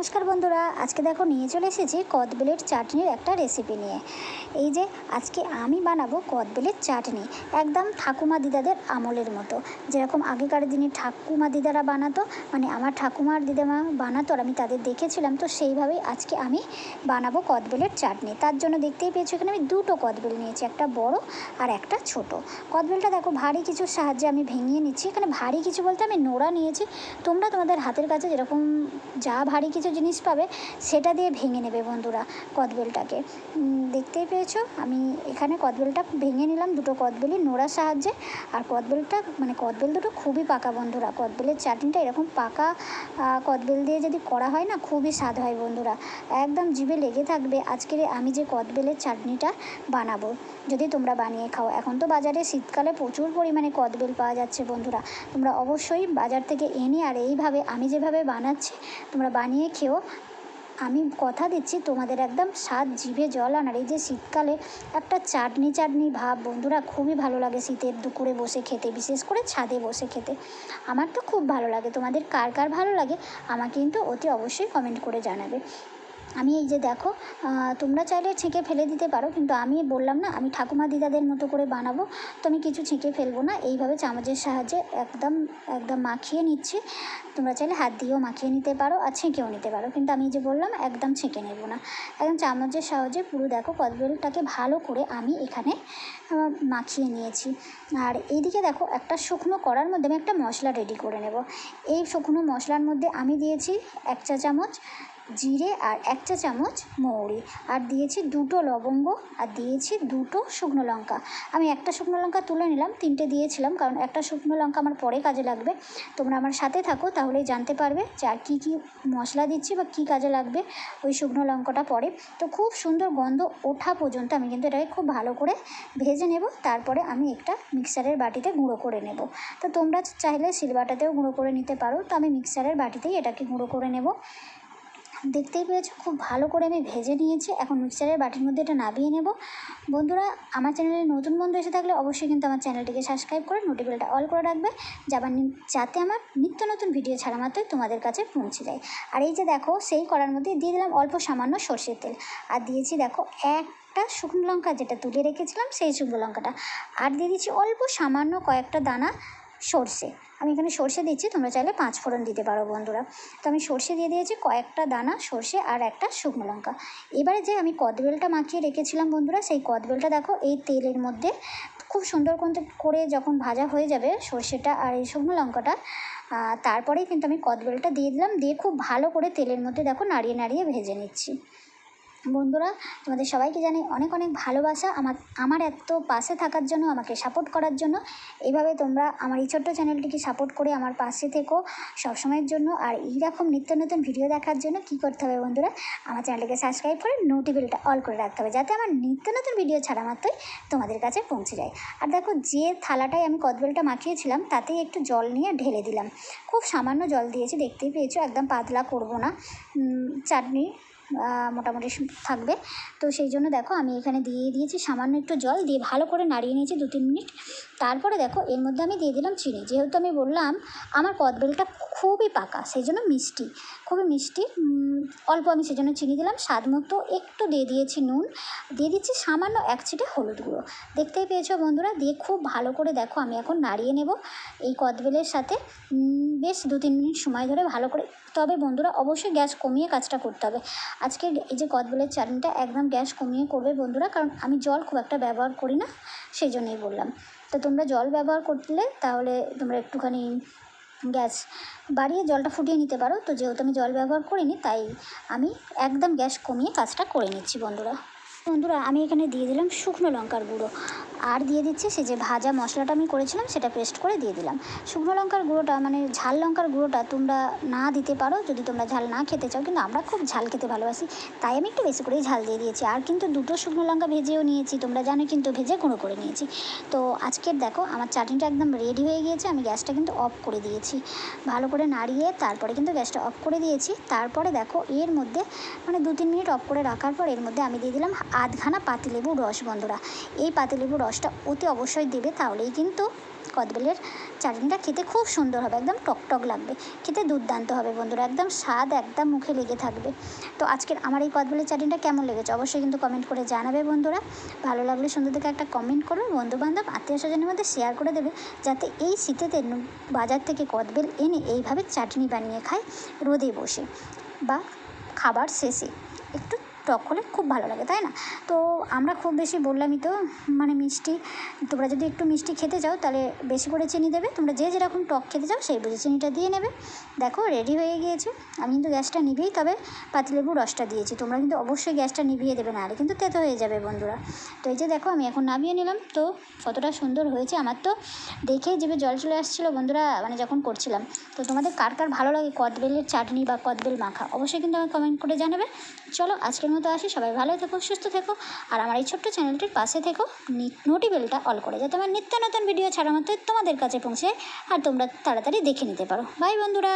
নমস্কার বন্ধুরা, আজকে দেখো নিয়ে চলে এসেছি কদবেলের চাটনির একটা রেসিপি নিয়ে। এই যে আজকে আমি বানাবো কদবেলের চাটনি, একদম ঠাকুমা দিদাদের আমলের মতো। যেরকম আগেকার দিনে ঠাকুমা দিদারা বানাতো মানে আমার ঠাকুমার দিদামা বানাতো আর আমি তাদের দেখেছিলাম, তো সেইভাবেই আজকে আমি বানাবো কদবেলের চাটনি। তার জন্য দেখতেই পেয়েছ এখানে আমি দুটো কদবেল নিয়েছি, একটা বড় আর একটা ছোট। কদবেলটা দেখো ভারী কিছুর সাহায্যে আমি ভেঙিয়ে নিচ্ছি। এখানে ভারী কিছু বলতে আমি নোড়া নিয়েছি। তোমরা তোমাদের হাতের কাছে যেরকম যা ভারী কিছু জিনিস পাবে, সেটা দিয়ে ভেঙে নেবে বন্ধুরা কদবেলটাকে। দেখতেই পেয়েছ, আমি এখানে কদবেলটা ভেঙে নিলাম, দুটো কদবেলই নোড়ার সাহায্যে। আর কদবেলটা মানে কদবেল দুটো খুবই পাকা বন্ধুরা, কদবেলের চাটনিটা এরকম পাকা কদবেল দিয়ে যদি করা হয় না, খুবই স্বাদ হয় বন্ধুরা। একদম জিভে লেগে থাকবে, আজকের আমি যে কদবেলের চাটনিটা বানাবো, যদি তোমরা বানিয়ে খাও। এখন তো বাজারে শীতকালে প্রচুর পরিমাণে কদবেল পাওয়া যাচ্ছে বন্ধুরা। তোমরা অবশ্যই বাজার থেকে এনে, আর এইভাবে, আমি যেভাবে বানাচ্ছি, তোমরা বানিয়ে খেও আমি কথা দিচ্ছি, তোমাদের একদম স্বাদ জিভে জল আনার। এই যে শীতকালে একটা চাটনি চাটনি ভাব, বন্ধুরা খুবই ভালো লাগে শীতের দুপুরে বসে খেতে, বিশেষ করে ছাদে বসে খেতে। আমার তো খুব ভালো লাগে, তোমাদের কার কার ভালো লাগে, আমাকে কিন্তু অতি অবশ্যই কমেন্ট করে জানাবে। আমি এই যে দেখো তোমরা চাইলে ছেঁকে ফেলে দিতে পারো, কিন্তু আমি বললাম না, আমি ঠাকুমা দিদাদের মতো করে বানাবো, তো আমি কিছু ছেঁকে ফেলব না। এইভাবে চামচের সাহায্যে একদম একদম মাখিয়ে নিচ্ছি। তোমরা চাইলে হাত দিয়েও মাখিয়ে নিতে পারো আর ছেঁকেও নিতে পারো, কিন্তু আমি যে বললাম, একদম ছেঁকে নেব না। একদম চামচের সাহায্যে পুরো দেখো কদবেলটাকে ভালো করে আমি এখানে মাখিয়ে নিয়েছি। আর এইদিকে দেখো, একটা শুকনো করার মধ্যে আমি একটা মশলা রেডি করে নেব। এই শুকনো মশলার মধ্যে আমি দিয়েছি এক চা চামচ জিরে আর এক চা চামচ মৌরি। আর দিয়েছি দুটো লবঙ্গ, আর দিয়েছি দুটো শুকনো লঙ্কা। আমি একটা শুকনো লঙ্কা তুলে নিলাম, তিনটে দিয়েছিলাম, কারণ একটা শুকনো লঙ্কা আমার পরে কাজে লাগবে। তোমরা আমার সাথে থাকো, তাহলেই জানতে পারবে যে আর কী কী মশলা দিচ্ছি বা কী কাজে লাগবে ওই শুকনো লঙ্কাটা পরে। তো খুব সুন্দর গন্ধ ওঠা পর্যন্ত আমি কিন্তু এটাকে খুব ভালো করে ভেজে নেব, তারপরে আমি একটা মিক্সারের বাটিতে গুঁড়ো করে নেব। তো তোমরা চাইলে শিলবাটাতেও গুঁড়ো করে নিতে পারো। তো আমি মিক্সারের বাটিতেই এটাকে গুঁড়ো করে নেব। দেখতেই পেয়েছ, খুব ভালো করে আমি ভেজে নিয়েছি। এখন মিক্সারের বাটির মধ্যে এটা নামিয়ে নেব। বন্ধুরা, আমার চ্যানেলে নতুন বন্ধু এসে থাকলে অবশ্যই কিন্তু আমার চ্যানেলটিকে সাবস্ক্রাইব করে নোটিফিকেশনটা অল করে রাখবে যাবার যাতে আমার নিত্য নতুন ভিডিও ছাড়া মাত্রই তোমাদের কাছে পৌঁছে যায়। আর এই যে দেখো, সেই করার মধ্যে দিয়ে দিলাম অল্প সামান্য সর্ষের তেল। আর দিয়েছি দেখো, একটা শুকনো লঙ্কা যেটা তুলে রেখেছিলাম, সেই শুকনো লঙ্কাটা। আর দিয়ে দিচ্ছি অল্প সামান্য কয়েকটা দানা সর্ষে। আমি এখানে সর্ষে দিচ্ছি, তোমরা চাইলে পাঁচ ফোড়ন দিতে পারো বন্ধুরা। তো আমি সর্ষে দিয়ে দিয়েছি কয়েকটা দানা, সর্ষে আর একটা শুকনো লঙ্কা। এবারে যে আমি কদবেলটা মাখিয়ে রেখেছিলাম বন্ধুরা, সেই কদবেলটা দেখো, এই তেলের মধ্যে খুব সুন্দর করে- যখন ভাজা হয়ে যাবে সর্ষেটা আর এই শুকনো লঙ্কাটা তারপরেই কিন্তু আমি কদবেলটা দিয়ে দিলাম। দিয়ে খুব ভালো করে তেলের মধ্যে দেখো নাড়িয়ে নাড়িয়ে ভেজে নিচ্ছি। বন্ধুরা, তোমাদের সবাইকে জানাই অনেক অনেক ভালোবাসা। আমার আমার এত পাশে থাকার জন্য, আমাকে সাপোর্ট করার জন্য। এইভাবে তোমরা আমার এই ছোট্ট চ্যানেলটিকে সাপোর্ট করে আমার পাশে থেকো সবসময়ের জন্য। আর এইরকম নিত্য নতুন ভিডিও দেখার জন্য কি করতে হবে বন্ধুরা, আমার চ্যানেলটিকে সাবস্ক্রাইব করে নোটিফিকেশনটা অল করে রাখতে হবে, যাতে আমার নিত্য নতুন ভিডিও ছাড়া মাত্রই তোমাদের কাছে পৌঁছে যায়। আর দেখো, যে থালাটায় আমি কদবেলটা মাখিয়েছিলাম, তাতেই একটু জল নিয়ে ঢেলে দিলাম। খুব সামান্য জল দিয়েছি, দেখতেই পেয়েছ, একদম পাতলা করব না। চাটনি মোটামুটি থাকবে। তো সেই জন্য দেখো আমি এখানে দিয়ে দিয়েছি সামান্য একটু জল, দিয়ে ভালো করে নাড়িয়ে নিয়েছি দু তিন মিনিট। তারপরে দেখো এর মধ্যে আমি দিয়ে দিলাম চিনি। যেহেতু আমি বললাম আমার কদবেলটা খুবই পাকা, সেই জন্য মিষ্টি, খুবই মিষ্টি। অল্প আমি সেই জন্য চিনি দিলাম। স্বাদ মতো একটু দিয়ে দিয়েছি নুন। দিয়ে দিচ্ছি সামান্য এক ছিটে হলুদ গুঁড়ো। দেখতেই পেয়েছ বন্ধুরা, দিয়ে খুব ভালো করে দেখো আমি এখন নাড়িয়ে নেব এই কদবেলের সাথে। বেশ দু তিন মিনিট সময় ধরে ভালো করে তবে বন্ধুরা অবশ্যই গ্যাস কমিয়ে কাজটা করতে হবে। আজকে এই যে কদবেলের চাটনিটা একদম গ্যাস কমিয়ে করবে বন্ধুরা, কারণ আমি জল খুব একটা ব্যবহার করি না সেই জন্যই বললাম। তো তোমরা জল ব্যবহার করলে তাহলে তোমরা একটুখানি গ্যাস বাড়িয়ে জলটা ফুটিয়ে নিতে পারো। তো যেহেতু আমি জল ব্যবহার করিনি, তাই আমি একদম গ্যাস কমিয়ে কাজটা করে নিচ্ছি বন্ধুরা। বন্ধুরা, আমি এখানে দিয়ে দিলাম শুকনো লঙ্কার গুঁড়ো। আর দিয়ে দিচ্ছি সে যে ভাজা মশলাটা আমি করেছিলাম সেটা পেস্ট করে দিয়ে দিলাম। শুকনো লঙ্কার গুঁড়োটা মানে ঝাল লঙ্কার গুঁড়োটা তোমরা না দিতে পারো, যদি তোমরা ঝাল না খেতে চাও, কিন্তু আমরা খুব ঝাল খেতে ভালোবাসি, তাই আমি একটু বেশি করেই ঝাল দিয়ে দিয়েছি। আর কিন্তু দুটো শুকনো লঙ্কা ভেজেও নিয়েছি, তোমরা জানো কিন্তু ভেজে গুঁড়ো করে নিয়েছি। তো আজকের দেখো, আমার চাটনিটা একদম রেডি হয়ে গিয়েছে, আমি গ্যাসটা কিন্তু অফ করে দিয়েছি। ভালো করে নাড়িয়ে তারপরে কিন্তু গ্যাসটা অফ করে দিয়েছি। তারপরে দেখো, এর মধ্যে মানে দু তিন মিনিট অফ করে রাখার পর এর মধ্যে আমি দিয়ে দিলাম আধখানা পাতিলেবুর রস, বন্ধুরা। এই পাতিলেবুর রস রসটা অতি অবশ্যই দেবে, তাহলেই কিন্তু কদবেলের চাটনিটা খেতে খুব সুন্দর হবে, একদম টকটক লাগবে। খেতে দুর্দান্ত হবে বন্ধুরা, একদম স্বাদ, একদম মুখে লেগে থাকবে। তো আজকের আমার এই কদবেলের চাটনিটা কেমন লেগেছে অবশ্যই কিন্তু কমেন্ট করে জানাবে বন্ধুরা। ভালো লাগলে সুন্দর থেকে একটা কমেন্ট করবে বন্ধু বান্ধব আত্মীয় স্বজনের মধ্যে শেয়ার করে দেবে, যাতে এই শীতেতে বাজার থেকে কদবেল এনে এইভাবে চাটনি বানিয়ে খায় রোদে বসে বা খাবার শেষে। টক হলে খুব ভালো লাগে, তাই না? তো আমরা খুব বেশি বললামই তো মানে মিষ্টি, তোমরা যদি একটু মিষ্টি খেতে চাও তাহলে বেশি করে চিনি দেবে, তোমরা যে যেরকম টক খেতে চাও সেই বুঝে চিনিটা দিয়ে নেবে। দেখো রেডি হয়ে গিয়েছে, আমি কিন্তু গ্যাসটা নিভিয়েই তবে পাতিলেবু রসটা দিয়েছি, তোমরা কিন্তু অবশ্যই গ্যাসটা নিভিয়ে দেবে, নাহলে কিন্তু তেতো হয়ে যাবে বন্ধুরা। তো এই যে দেখো, আমি এখন নামিয়ে নিলাম, তো কতটা সুন্দর হয়েছে আমার তো দেখেই জিভে জল চলে আসছিল বন্ধুরা মানে যখন করছিলাম। তো তোমাদের কার কার ভালো লাগে, কদবেলের চাটনি বা কদবেল মাখা, অবশ্যই কিন্তু আমাকে কমেন্ট করে জানাবে। চলো, আজকের মতো আসি সবাই ভালো থেকো, সুস্থ থেকো। আর আমার এই ছোট্ট চ্যানেলটির পাশে থেকো। নোটি বেলটা অল করে যাতে আমার নিত্য নতুন ভিডিও ছাড়া মতো তোমাদের কাছে পৌঁছে আর তোমরা তাড়াতাড়ি দেখে নিতে পারো। বাই বন্ধুরা।